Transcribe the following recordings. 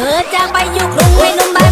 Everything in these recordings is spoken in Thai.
เธอจะไปอยู่กรุงให้หนุ่มบ้า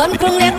完工了